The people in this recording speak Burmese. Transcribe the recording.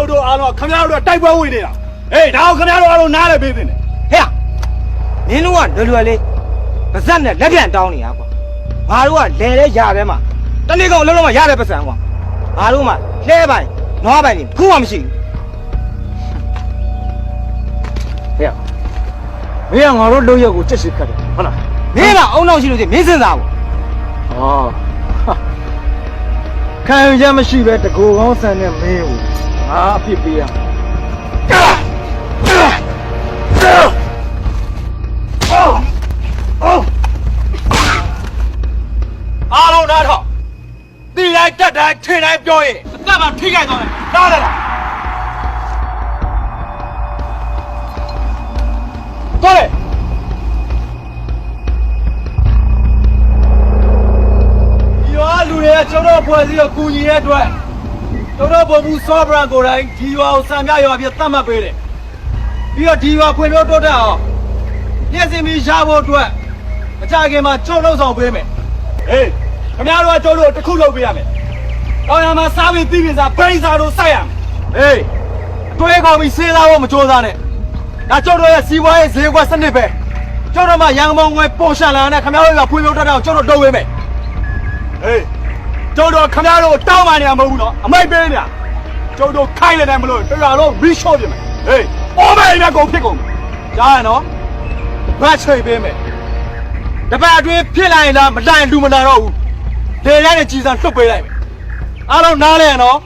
တို့တို့အားလုံးကခင်ဗျားတို့ကတိုက်ပွဲဝင်နေတာဟေးဒါကိုခင်ဗျားတို့အားလုံးနားလည်ပေးသင့်တယ်ဟဲ့နင်းတို့ကလွယ်လွယ်လေးပါဇက်နဲ့လက်ပြန်တောင်းနေရကွာငါတို့ကလဲလဲရထဲမှာတနေ့ကောင်လုံးလုံးမရတဲ့ပတ်စံကွာငါတို့မှလဲပိုင်နွားပိုင်နေခုမှမရှိဘူးဟဲ့မင်းကငါတို့လုပ်ရက်ကိုချက်ရှိခတ်တယ်ဟုတ်လားမင်းကအုံနောက်ရှိလို့ချင်းမင်းစင်စားဘူးဟောခံရချက်မရှိပဲတကူကောင်းဆန်တဲ့မင်းကို ငါအပြစ်ပေးရမယ်အားလုံးနားထောင်တီတိုင်းတက်တိုင်းထင်တိုင်းပြောရင်အသက်မှထိခိုက်သွားတယ်နားလည်လားတော်လေရွာလူတွေကကျွန်တော်ဖွဲ့စည်းတော့ကူညီရဲ့အတွက် ကျွန်တော်ပုံမှုစောဘရန်ကိုယ်တိုင်ဒီရွာကိုစံပြရွာပြသတ်မှတ်ပေးတယ်ပြီးတော့ဒီရွာဖွံ့ဖြိုးတိုးတက်အောင်ပြည့်စင်ပြီးရှားဖို့အတွက်မကြခင်မှာကျွန်တော်လှုပ်ဆောင်ပေးမယ်ဟေးခင်ဗျားတို့ကကျုပ်တို့တစ်ခုလုပ်ပေးရမယ်။တောင်ရမှာစားပြီးပြီးပြီးစားဘိန်းစားတို့စိုက်ရမယ်။ဟေးအတွေးကောင်းပြီးစေးသားဖို့မကြိုးစားနဲ့။ဒါကျုပ်တို့ရဲ့စီးပွားရေးဈေးကွက်စနစ်ပဲ။ကျုပ်တို့မှရန်ကုန်ငွေပေါ်ရှာလာတဲ့ခင်ဗျားတို့ကဖွံ့ဖြိုးတတ်အောင်ကျုပ်တို့လုပ်ပေးမယ်။ဟေး ကျုပ်တို့ခင်ဗျားတို့တောင်းပန်နေမှာမဟုတ်ဘူးနော်။အမိတ်ပေးနေတာ။ကျုပ်တို့ခိုင်းနေတယ်မလို့တရားလုံးရီရှော့ပြင်မယ်။ဟေးအော်မေးနဲ့ကုန်ဖြစ်ကုန်မယ်။ကြားရနော်။ဘတ်ချိတ်ပေးမယ်။တပတ်အတွင်းဖြစ်လာရင်လားမတိုင်လူမလာတော့ဘူးလေရတဲ့ကြည်စံလွတ်ပေးလိုက်မယ်အားလုံးနားလဲရနော်